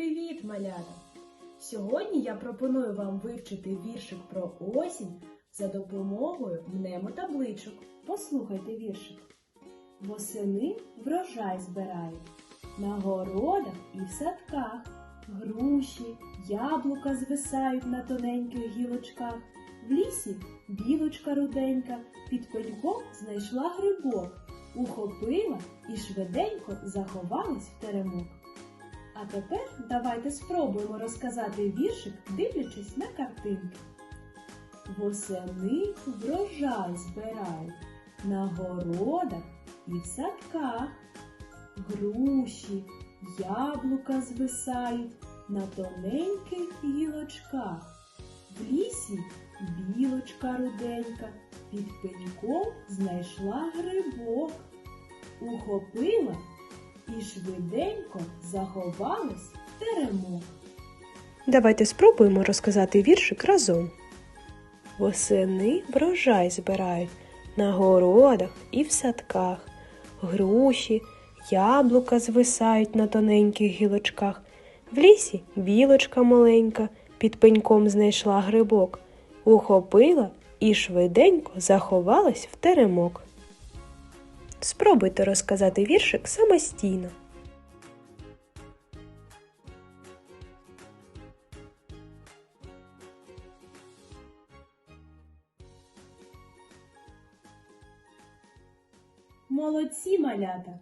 Привіт, малята! Сьогодні я пропоную вам вивчити віршик про осінь за допомогою мнемотабличок. Послухайте віршик. Восени врожай збирають на городах і в садках. Груші, яблука звисають на тоненьких гілочках. В лісі білочка руденька під пеньком знайшла грибок, ухопила і швиденько заховалась в теремок. А тепер давайте спробуємо розказати віршик, дивлячись на картинки. Восени врожай збирають на городах і в садках. Груші, яблука звисають на тоненьких гілочках. В лісі білочка руденька під пеньком знайшла грибок, ухопила швиденько заховалась в теремок. Давайте спробуємо розказати віршик разом. Восени врожай збирають на городах і в садках. Груші, яблука звисають на тоненьких гілочках. В лісі білочка маленька під пеньком знайшла грибок, ухопила і швиденько заховалась в теремок. Спробуйте розказати віршик самостійно. Молодці малята!